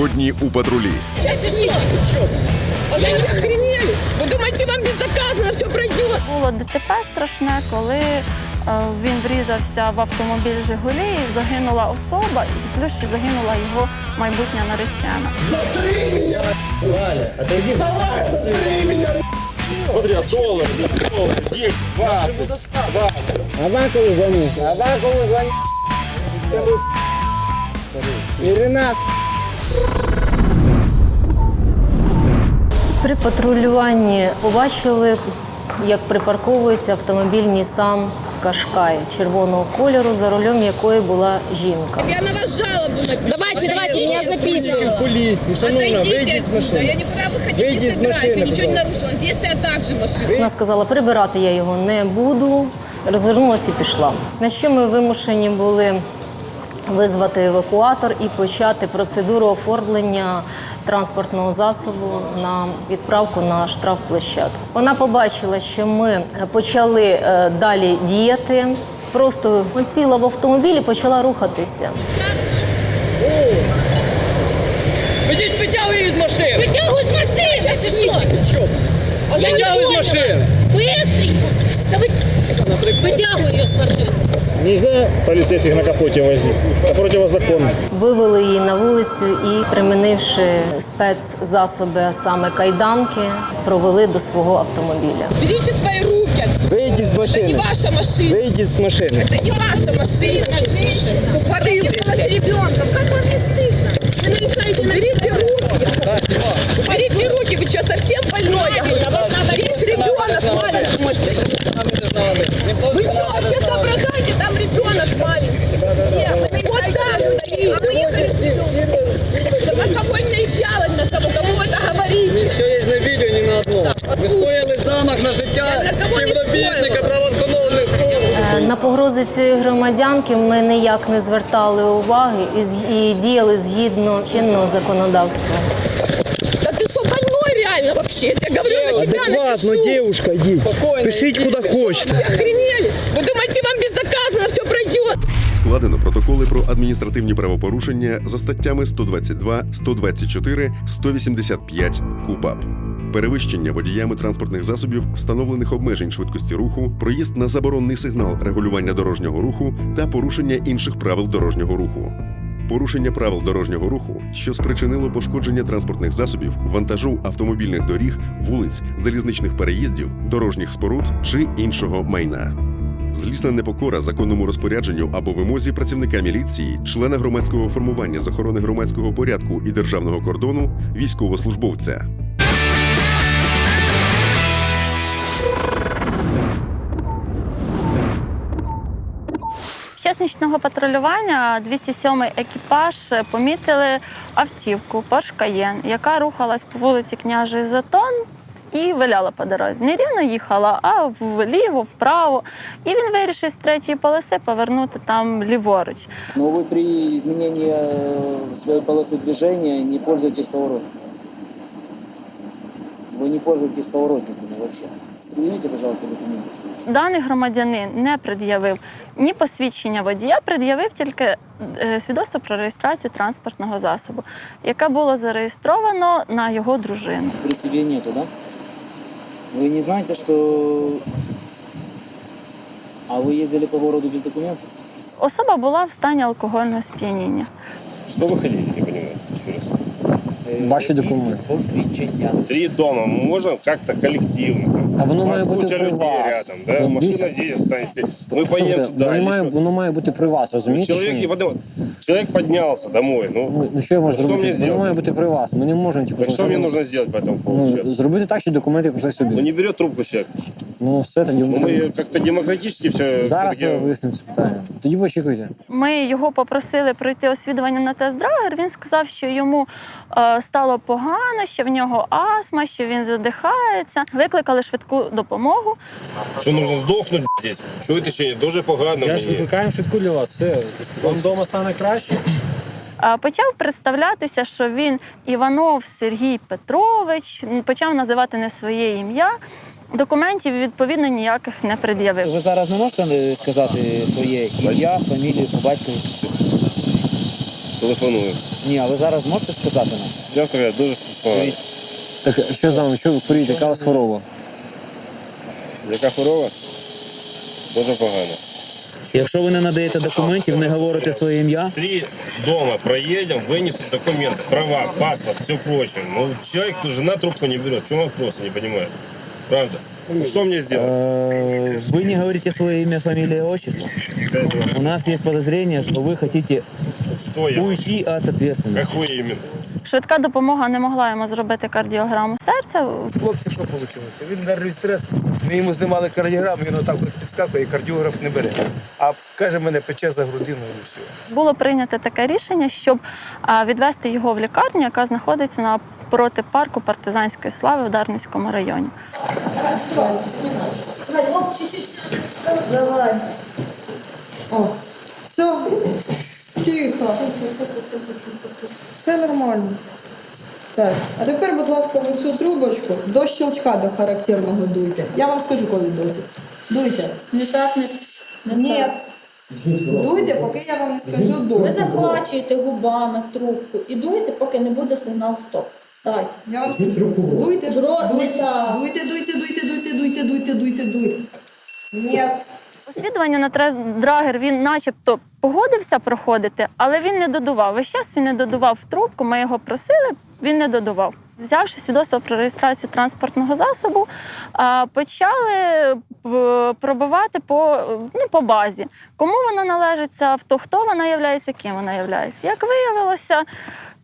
Сьогодні у патрулі. А я не охренели. Вы думаете, вам безнаказанно все пройдет? Було ДТП страшне, коли е, він врізався в автомобіль Жигулі, і загинула особа, і плюс ще загинула його майбутня наречена. Смотри, а доллар, доллар, 10, 20, 20. Авакову звони. Авакову звони. Ірина. При патрулюванні побачили, як припарковується автомобіль Nissan Qashqai червоного кольору, за рулем якої була жінка. Я на вас жалобу напишу. Давайте, давайте, меня записываю. Поліції, шановна, Отойдите вийдіть з отсюда. машини. Я никуда выходить Выйди не из собираюсь. машины, Я ничего не пожалуйста. нарушила. Здесь стоят также машины. Вона сказала, прибирати я його не буду. Розвернулася і пішла. На що ми вимушені були визвати евакуатор і почати процедуру оформлення транспортного засобу на відправку на штрафплощадку. Вона побачила, що ми почали е, далі діяти. Просто сіла в автомобіль і почала рухатися. Вытягивай из машины. Вытягивай из машины. Сейчас еще. Витягуй з машини. Быстренько. Да вы... Вытягивай ее с машины. Нельзя полицейских на капоте возить. Это противозаконно. Вивели її на вулицю і, примінивши спецзасоби, а саме кайданки, провели до свого автомобіля. Берите свои руки отсюда. Вийдіть з Это не машини. ваша машина. Вийдіть з машини. Это не ваша машина. Тупорылые. с ребенком. Как вам не стыдно? Вы нарушаете Берите руки. Берите руки. Вы что, совсем больной? Я говорю, Здесь ребенок маленький. Ви скоїли замах на життя Я на кого не співробітника скоїла? правоохоронних органів. Е, На погрози цієї громадянки ми ніяк не звертали уваги і, з- і діяли згідно чинного законодавства. Да ты что, больной реально вообще? Я тебе говорю, на тебя Адекватно, напишу. девушка, йдіть. Пишіть куди Вы хочете. охренели? Вы думаете, вам безнаказанно все пройдет? складено протоколи про адміністративні правопорушення за статтями 122, 124, 185 КУПАП. Перевищення водіями транспортних засобів, встановлених обмежень швидкості руху, проїзд на заборонний сигнал регулювання дорожнього руху та порушення інших правил дорожнього руху. Порушення правил дорожнього руху, що спричинило пошкодження транспортних засобів, вантажу автомобільних доріг, вулиць, залізничних переїздів, дорожніх споруд чи іншого майна. Злісна непокора законному розпорядженню або вимозі працівника міліції, члена громадського формування з охорони громадського порядку і державного кордону, військовослужбовця. час нічного патрулювання 207-й екіпаж помітили автівку Porsche Cayenne, яка рухалась по вулиці Княжий Затон і виляла по дорозі. Не рівно їхала, а вліво, вправо. І він вирішив з третьої полоси повернути там ліворуч. Но вы при изменении э, своей полосы движения не пользуетесь поворотником. Вы не пользуетесь поворотниками вообще. Приведите, пожалуйста, документы. Даний громадянин не пред'явив ні посвідчення водія, пред'явив тільки е, свідоцтво про реєстрацію транспортного засобу, яке було зареєстровано на його дружину. При себе нету, да? Вы не знаете, что... А вы ездили по городу без документов? Особа була в стані алкогольного сп'яніння. Что вы хотите, не понимаю? Еще раз. Ваши документы. Посвідчення. Три дома. Мы можем как-то коллективно. Та воно У має вас бути куча при людей вас. рядом, да? От Машина дивіться, здесь останется. Мы слухайте, поедем туда. воно, или має, что? воно має бути при вас, розумієте? чи Человек, ні? не подумал. Человек поднялся домой. Ну, Ну, ну що я можу Що зробити? мені Воно зробити? має бути при вас. Ми не можемо типу, так что мне залишати- нужно сделать по этому поводу? ну, сейчас? зробити так, що документи прийшли Ну, собі. не берет трубку человек. Ну все тоді мы как-то демократически все... Зараз я виясню це питання. Тоді почекайте. Ми його попросили пройти освідування на тест-драгер. Він сказав, що йому е, стало погано, що в нього астма, що він задихається. Викликали швидку допомогу. Что нужно сдохнуть здесь? Что это еще дуже погано Я ж мені? викликаємо швидку для вас. Все. Вам вдома стане краще. Почав представлятися, що він Іванов Сергій Петрович, почав називати не своє ім'я. Документів відповідно ніяких не пред'явив. Ви зараз не можете сказати своє ім'я, фамілію по батькові? Телефоную. Ні, а ви зараз можете сказати нам? Сейчас говорят, дуже погано. Так що з вами? Що ви хворієте? Яка у вас хвороба? Яка хвороба? Дуже погано. Якщо ви не надаєте документів, не говорите своє ім'я, Три дома проедем, вынесут документы, права, паспорт, все прочее. Ну, человек, кто жена трубку не берет. В чем вопрос, не понимаю. Правда. Ну, Что мне сделать? е, ви не говорите своє ім'я, фамілія, отчество. У нас є підозріння, що ви хочете Что я? уйти від ответственности. Какое именно? Швидка допомога не могла йому зробити кардіограму серця. Хлопці, що вийшло? Він нервний стрес. Ми йому знімали кардіограму, він отак от підскакує, і кардіограф не бере. А каже, мене пече за грудину і все. Було прийнято таке рішення, щоб відвести його в лікарню, яка знаходиться напроти парку партизанської слави в Дарницькому районі. Давай. О, Все, тихо. Все нормально. Так, а тепер, будь ласка, в цю трубочку до щелчка до характерного дуйте. Я вам скажу, коли досить. Дуйте. Не так, не, не Ні. так. Дуйте, поки я вам не скажу Ви досить. захвачуєте губами трубку і дуєте, поки не буде сигнал стоп. Давайте. Я вам скажу. Дуйте, В рот не дуйте, так. дуйте, дуйте, дуйте, дуйте, дуйте, дуйте, дуйте, дуйте. Ні. Освідування на тест-драгер він начебто погодився проходити, але він не додував. Весь час він не додував в трубку, ми його просили, він не додував. Взявши свідоцтво про реєстрацію транспортного засобу, а, почали п- пробивати по, ну, по базі. Кому вона належить це авто, хто вона є, ким вона є. Як виявилося,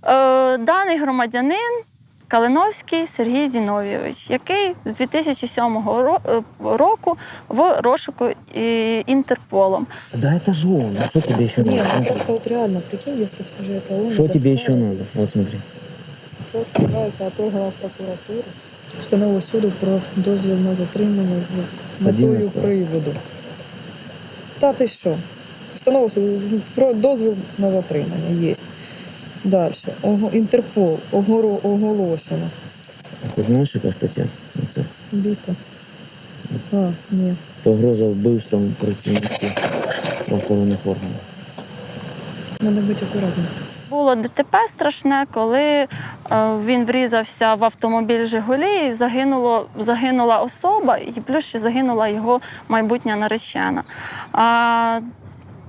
е, даний громадянин Калиновський Сергій Зіновійович, який з 2007 ро- е, року в розшуку е, Інтерполом. Да это же он. А что тебе еще Нет, ну надо? просто вот реально, прикинь, если все же это он. Что это тебе сам, еще надо? Вот смотри. Це скривається от органів прокуратури. Постанова суду про дозвіл на затримання з З метою 11-го. приводу. Та ти що? Постанова суду про дозвіл на затримання є. Далі. Інтерпол огоро, оголошено. А Ты знаешь, какая статья? Это Убійство. А, ні. погроза вбивством працівників охоронних органів. Треба бути акуратним. Було ДТП страшне, коли е, він врізався в автомобіль Жигулі і загинуло, загинула особа, і плюс ще загинула його майбутня наречена.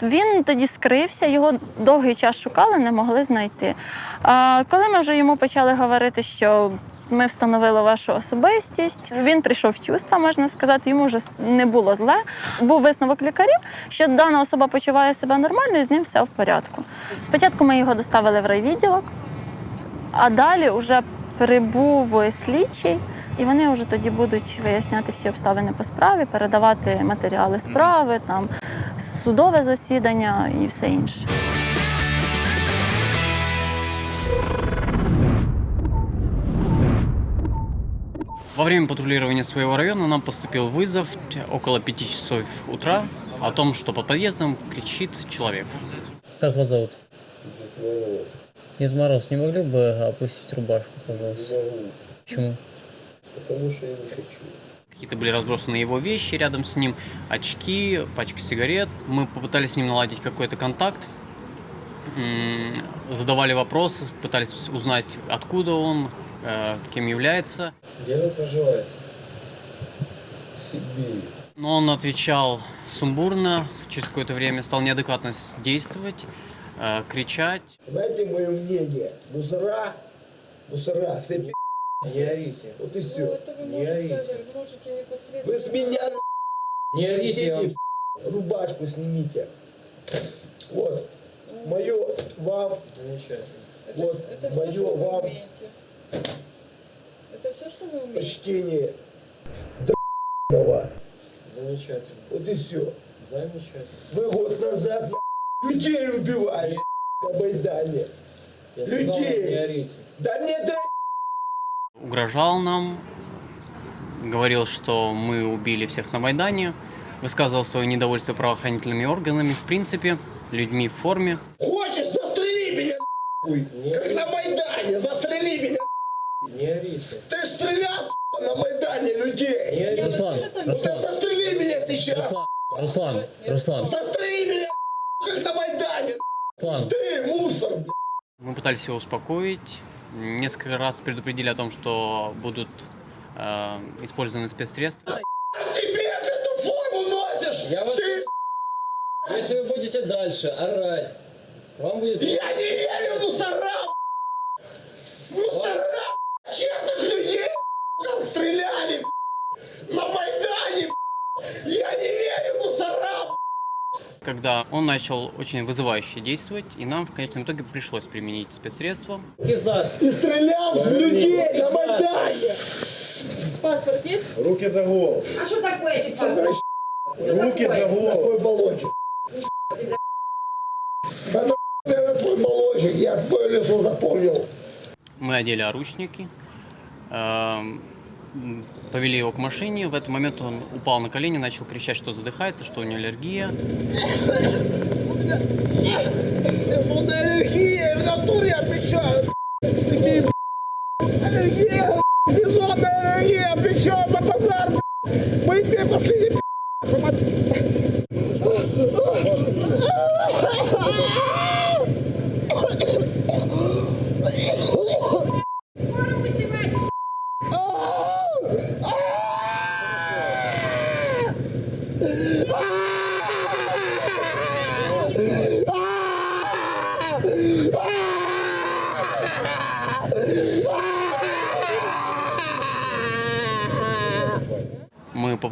Він тоді скрився, його довгий час шукали, не могли знайти. А, коли ми вже йому почали говорити, що ми встановили вашу особистість, він прийшов в чувства, можна сказати, йому вже не було зле. Був висновок лікарів, що дана особа почуває себе нормально і з ним все в порядку. Спочатку ми його доставили в райвідділок, а далі вже прибув слідчий, і вони вже тоді будуть виясняти всі обставини по справі, передавати матеріали справи, там судове засідання і все інше. Во время патрулирования своего района нам поступил вызов около 5 часов утра о том, что под подъездом кричит человек. Как вас зовут? Из Мороз, не могли бы опустить рубашку, пожалуйста? Почему? Какие-то были разбросаны его вещи рядом с ним, очки, пачка сигарет. Мы попытались с ним наладить какой-то контакт, м, задавали вопросы, пытались узнать, откуда он, э, кем является. Де ви проживаєте? Сибірі. Но он отвечал сумбурно, через какое-то время стал неадекватно с- действовать, э, кричать. Знаете мое мнение? Мусора, мусора, все пи***, не орите. Вот и все. Не орите. Вы с меня Не орите, я вам Идите, рубашку снимите. Вот. Мое вам. замечательно. Вот. Мое вам. Это все, что вы умеете? Почтение. Да давай. Замечательно. Вот и все. Замечательно. Вы год назад на, людей убивали на Майдане. Я сказал, вам, не Людей. орите. Да мне да Угрожал нам, говорил, что мы убили всех на Майдане, высказывал свое недовольство правоохранительными органами, в принципе, людьми в форме. Хочешь, застрели меня. Как на Майдане, застрели меня. Не орите. Ты ж стрелял на Майдане людей. Не орите. Руслан, Ну да застрели меня сейчас. Руслан, Руслан, Застрели меня, как на Майдане. Руслан. Ты мусор. Мы пытались его успокоить, несколько раз предупредили о том, что будут э, использованы спецсредства. Тебе эту форму носишь. Я вас... Ты, Если вы будете дальше орать, вам будет... я не верю мусорам. Мусора. Честных людей стреляли Когда он начал очень вызывающе действовать, и нам в конечном итоге пришлось применить спецсредства. И стрелял в людей на Майдане. Паспорт есть? Руки за голову. А что такое эти паспорт? Руки за голову. Такой баллончик. Да на такой баллончик, я твое лицо запомнил. Мы одели оручники, эм, повели его к машине. В этот момент он упал на колени, начал кричать, что задыхается, что у него аллергия. Сезонная аллергия, в натуре отвечаю. Аллергия, аллергия, отвечаю за базар. Мы тебе последний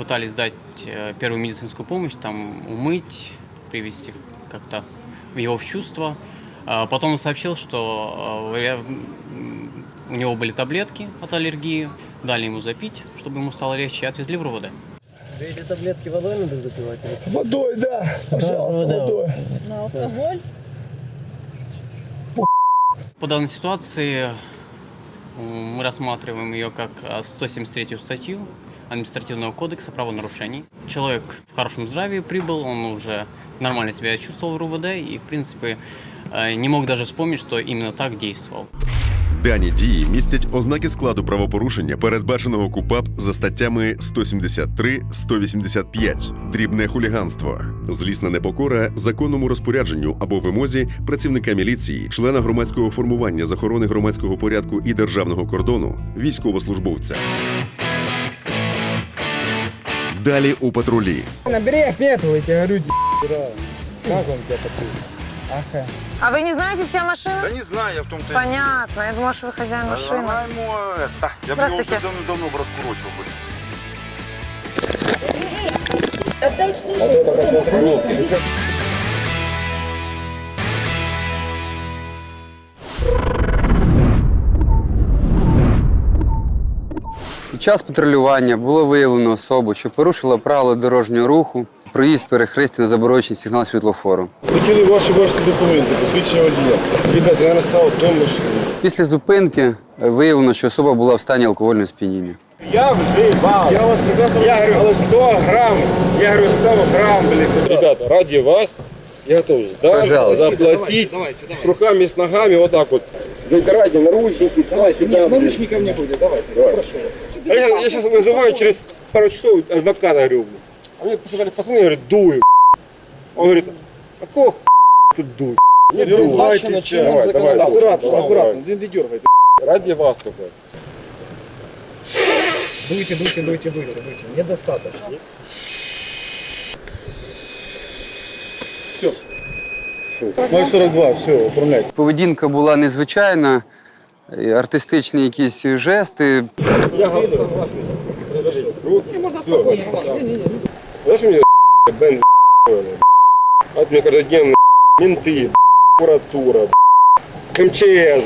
попытались дать э, первую медицинскую помощь, там умыть, привести как-то его в чувство. А Потом он сообщил, что э, у него были таблетки от аллергии, дали ему запить, чтобы ему стало легче, и отвезли в РУВД. Вы эти таблетки водой надо запивать? или- Водой, да, пожалуйста, да. водой. На алкоголь? По данной ситуации мы рассматриваем ее как а, 173 статью административного кодекса правонарушений. Человек в хорошем здравии прибыл, он уже нормально себя чувствовал в РУВД и, в принципе, э, не мог даже вспомнить, что именно так действовал. Дані дії містять ознаки складу правопорушення, передбаченого КУПАП за статтями 173-185, дрібне хуліганство, злісна непокора законному розпорядженню або вимозі працівника міліції, члена громадського формування з охорони громадського порядку і державного кордону, військовослужбовця. Далі у патрулі. На берег нету, я тебе говорю, Как он тебя? Ага. А вы не знаете, чья машина? Да не знаю, я в том-то... и- Понятно, я думала, что вы хозяин машины. Нормально, это, я бы его уже Здравствуйте. давно, давно бы раскурочил бы. Отдай слушай. Час патрулювання було виявлено особу, що порушила правила дорожнього руху, проїзд перехрестя на заборонений сигнал світлофору. Хотіли ваші бачити документи, посвідчення водія. Ребята, я настав в тому машині. Після зупинки е, виявлено, що особа була в стані алкогольного сп'яніння. Я вживав. Я вас прекрасно Я говорю, але 100 грамм. Я говорю, 100 грамм, блин. Ребята, ради вас я готов сдать, Пожалуйста. заплатить. Руками с ногами вот так вот. Забирайте наручники. Давай сюда. наручников не будет, давайте. Прошу вас. Я, я сейчас вызываю через пару часов адвоката, говорю. А мне сказали, пацаны, говорят, дую. Он говорит, какого тут дуй? Не ругайтесь. Давай, давай, аккуратно, аккуратно, не, не дергайте. Ради вас только. Дуйте, дуйте, дуйте, дуйте, дуйте. Недостаточно. Все. 0,42, все, управляйте. Поведінка була незвичайна, і артистичні якісь жести. Я. Можно спокойно. Знаешь, у меня бен От меня каждый день менты, прокуратура, МЧС,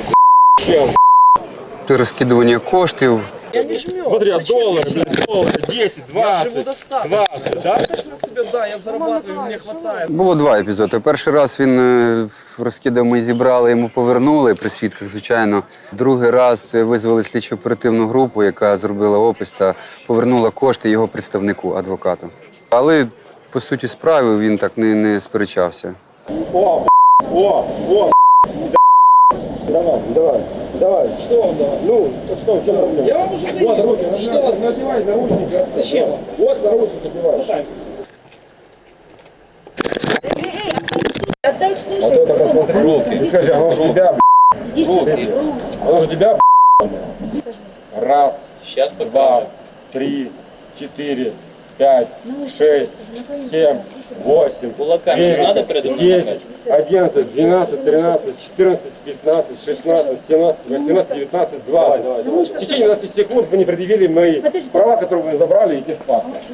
розкидування коштів. Смотри, а доллары, блин, доллары, 10, 20, 20, да? на себе, да, я зарабатываю, мне хватает. Було два епізоди. Перший раз він е, розкидав, ми зібрали, йому повернули при свідках, звичайно. Другий раз е, визвали слідчо оперативну групу, яка зробила опис та повернула кошти його представнику, адвокату. Але по суті справи він так не, не сперечався. О, о, о, давай, давай, Давай. Что вам давать? Ну, так что, в чем проблема? Я вам уже Вот, заявил. руки, Что вас надевай наручники. Зачем? Вот наручники надевай. Отдай, А слушай. то так посмотри. Руки. Скажи, оно же тебя, Иди. Руки. оно же тебя, Раз, Сейчас два, три, четыре, пять, шесть, семь, восемь, Кулаками девять, надо передо мной десять, одиннадцать, двенадцать, тринадцать, четырнадцать, пятнадцать, шестнадцать, семнадцать, восемнадцать, девятнадцать, двадцать. В течение 20 секунд вы не предъявили мои права, которые вы забрали, и техпаспорт.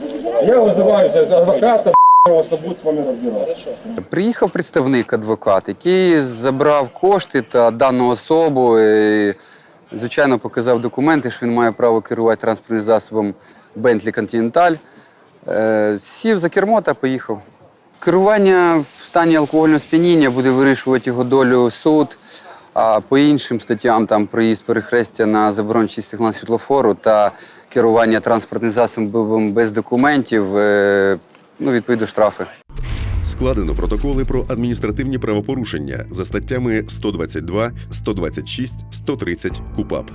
Я вызываю сейчас адвоката, что будет с вами разбираться. Приїхав представник адвокат, який забрав кошти та дану особу. І, звичайно, показав документи, що він має право керувати транспортним засобом Bentley Continental. Е, Сів за кермо та поїхав. Керування в стані алкогольного сп'яніння буде вирішувати його долю суд. А по іншим статтям там проїзд перехрестя на заборончий сигнал світлофору та керування транспортним засобом без документів, е, ну, відповідно, штрафи. Складено протоколи про адміністративні правопорушення за статтями 122, 126, 130 КУПАП.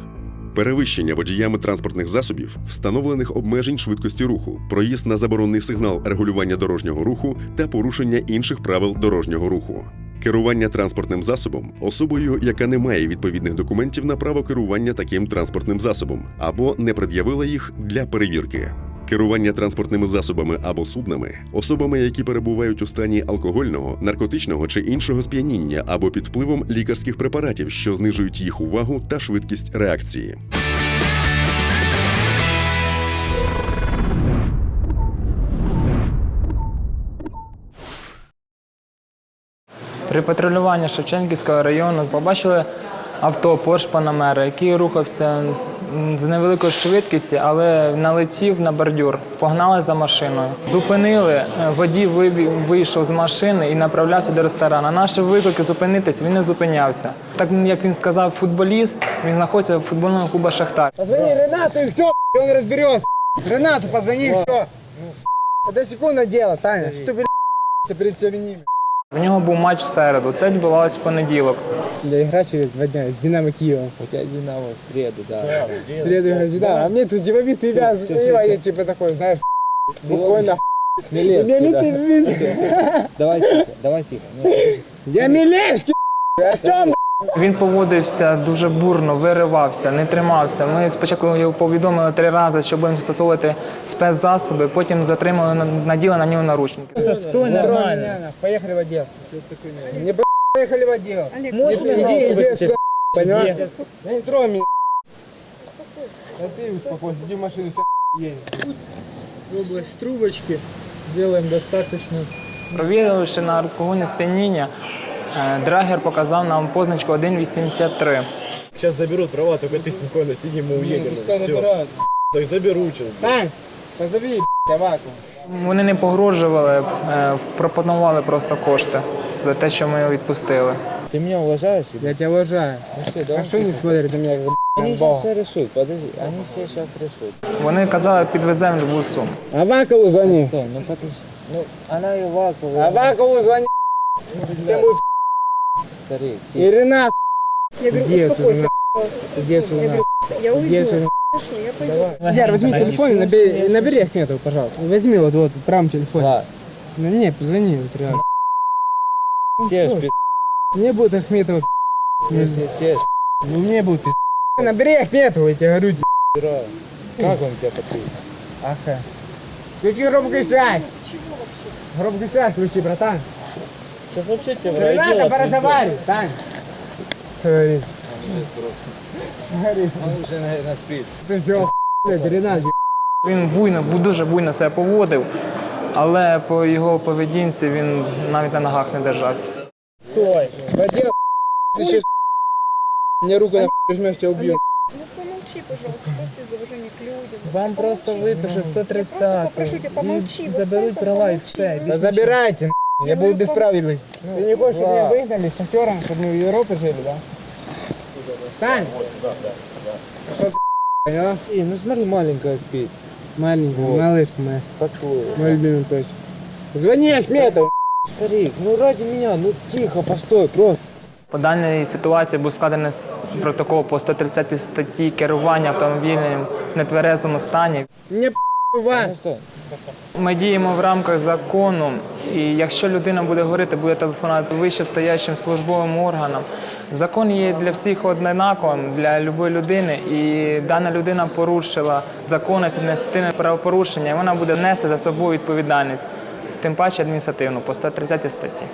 Перевищення водіями транспортних засобів, встановлених обмежень швидкості руху, проїзд на заборонний сигнал регулювання дорожнього руху та порушення інших правил дорожнього руху. Керування транспортним засобом особою, яка не має відповідних документів на право керування таким транспортним засобом, або не пред'явила їх для перевірки. Керування транспортними засобами або суднами, особами, які перебувають у стані алкогольного, наркотичного чи іншого сп'яніння або під впливом лікарських препаратів, що знижують їх увагу та швидкість реакції. При патрулюванні Шевченківського району побачили авто Porsche Panamera, який рухався з невеликою швидкістю, але налетів на бордюр, погнали за машиною. Зупинили, е, водій вийшов з машини і направлявся до ресторану. На Наші виклики зупинитись, він не зупинявся. Так як він сказав, футболіст, він знаходиться в футбольному клубі Шахтар. Позвони Ренату и все, он разберется. Ренату позвони, все. Это секундное дело, Таня. Ты, блядь, перед всеми ними? В нього був матч в середу. Це відбувалось в понеділок. Да, игра через два дня с Динамо Киевом. У тебя Динамо в среду, да. В среду игра, да. А мне тут деловитый Всё, вяз, всё, всё, я всё. типа такой, знаешь, буквально. Милевский, да. Милевский, Давай тихо, давай тихо. Ну, Я Милевский, Артем, Він поводився дуже бурно, виривався, не тримався. Ми спочатку його повідомили три рази, що будемо застосовувати спецзасоби, потім затримали на- наділи на нього наручники. Стой нормально. Поехали в отдел. Не б***ь, поехали в отдел. можно Иди, я иди, выключу? сюда, Понимаешь? Тебе. Да не трогай меня. А ты успокойся, иди в машину, все едем. В область трубочки делаем достаточно. Провіривши на алкогольне сп'яніння, е, драгер показав нам позначку 1,83. Сейчас заберут права, только ты спокойно сиди, мы уедем. пускай Всё. забирают. Так заберу сейчас. Тань, позови, б***ь, Аваку. Вони не погрожували, е, пропонували просто кошти За те, що ми його відпустили. Ты меня уважаешь? Я тебя уважаю. А что не смотрят на меня, как Они сейчас все решут, подожди, они все сейчас решут. Вони казали, підвеземо в любу суму. Авакову звони. Стой, ну подожди. Ну, она и Вакова. Авакову звони. Всем будет Старик, И Ренат. Я говорю, Где успокойся, пожалуйста. Отсюда, Я говорю, я уйду. Хорошо, я пойду. Яр, возьми телефон и набери, набери Ахметова, пожалуйста. Возьми вот, вот, в правом телефоне. Да. Ну не, позвони, вот реально. Те ж Ну, пи***. Мне будет Ахметова Те, те, те ж Ну мне будет пи***. Набери Ахметова, я тебе говорю. пи***ра. Как он тебя подписал? Ага. Включи громкую связь. Громкую связь включи, братан. Сейчас вообще тебя в Рената, райдело поразговаривай, Тань. Говорит. Горит. Он уже, наверное, спит. Ты чё, блядь, Ренат, Він буйно, дуже буйно себе поводив, але по його поведінці він навіть на ногах не держався. Стой. Пойди, ты сейчас мне руку на прижмешь, тебя убью. Ну помолчи, пожалуйста, просто из уважения к людям. Вам просто випишу 130 попрошу тебя, помолчи, і вот заберуть просто права і помолчи. все. Да забирайте, н***. я буду бесправедный. Ты не хочешь, чтобы меня да. выгнали с шахтером, чтобы мы в Европе жили, да? Тань! Что, поняла? И, ну смотри, маленькая спит. Маленькая, малышка моя. Пошел. Мой любимый точно. Звони Ахметов! Старик, ну ради меня, ну тихо, постой, просто. По даній ситуації був складений протокол по 130 статті керування автомобілем в нетверезому стані. Не вас. Ми діємо в рамках закону, і якщо людина буде говорити, буде телефонувати вищестоящим службовим органам. Закон є для всіх однаковим, для будь-якої людини, і дана людина порушила законність адміністративне правопорушення, і вона буде нести за собою відповідальність, тим паче адміністративну по 130 статті.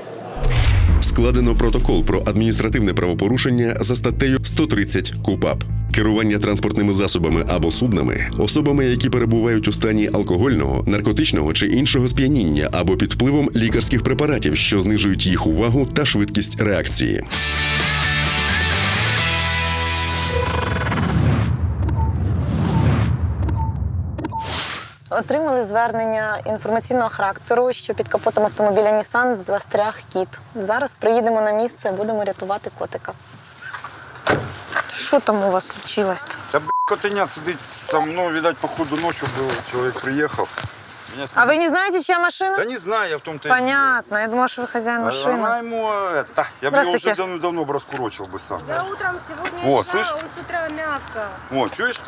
Складено протокол про адміністративне правопорушення за статтею 130 КУПАП. Керування транспортними засобами або суднами, особами, які перебувають у стані алкогольного, наркотичного чи іншого сп'яніння або під впливом лікарських препаратів, що знижують їх увагу та швидкість реакції. Отримали звернення інформаційного характеру, що під капотом автомобіля Nissan застряг кіт. Зараз приїдемо на місце, будемо рятувати котика. Що там у вас случилось? Да, б***, котеня сидить со мной, видать, походу ночью был, человек приехал. Меня с А ним- ви не знаєте, чия машина? Да не знаю, я в том-то и дело. Понятно, я думала, що ви хазяїн А машини. Она ему это, я бы ее уже Здравствуйте. давно, давно бы раскурочил бы сам. Я утром сегодня О, шла, слышь? он с утра мявкал. Вот, чуешь?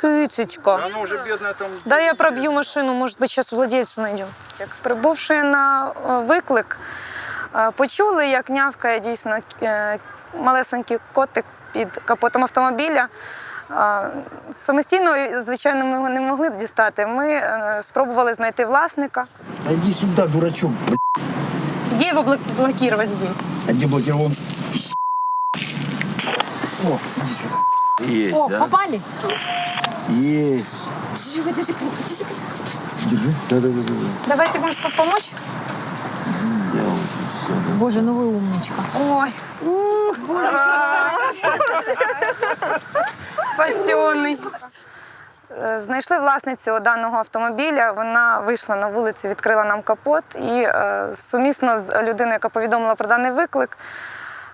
Кицечка. Она уже бедная там. Да, я проб'ю машину, може бути, зараз владельця знайдемо. Як прибувши на е, виклик, е, почули, як нявкає дійсно е, малесенький котик під капотом автомобіля. Е, Самостійно, звичайно, ми його не могли б дістати. Ми е, спробували знайти власника. Да иди сюда, дурачок. блядь. Де його блок- блокувати здесь? А где блокирован? О, иди сюда. Есть, О, да? попали? Есть. Держи. Да, да, да, да. Давайте, может, помочь? Боже, ну вы умничка. Ой. Спасенний. Е, Знайшли власницю даного автомобіля. Вона вийшла на вулицю, відкрила нам капот і е, сумісно з людиною, яка повідомила про даний виклик,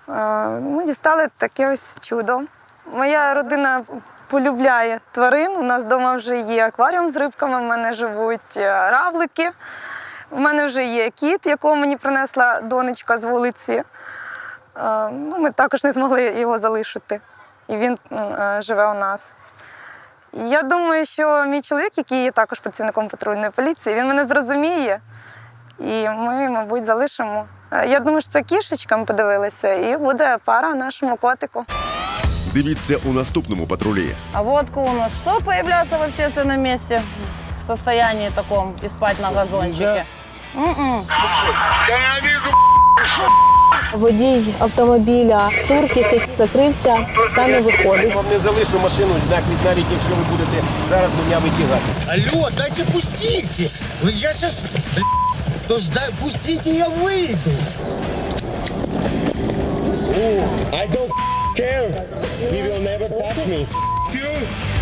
е, ми дістали таке ось чудо. Моя родина полюбляє тварин. У нас вдома вже є акваріум з рибками, в мене живуть е, равлики. У мене вже є кіт, якого мені принесла донечка з вулиці. Е, Ну, ми також не змогли його залишити. І він е, живе у нас. Я думаю, що мій чоловік, який є також працівником патрульної поліції, він мене зрозуміє. І ми, мабуть, залишимо. Я думаю, що це кішечка, ми подивилися, і буде пара нашому котику. Дивіться у наступному патрулі. А водка у нас что появляться в общественном месте в состоянии таком и спать на газончике? М-м. Водій автомобіля Суркіс який закрився та не виходить. Вам не залишу машину, навіть, навіть якщо ви будете зараз мене витягати. Алло, дайте пустите! Вы- Я сейчас... Тож дай, пустите, я выйду! I don't care. He will never touch me. You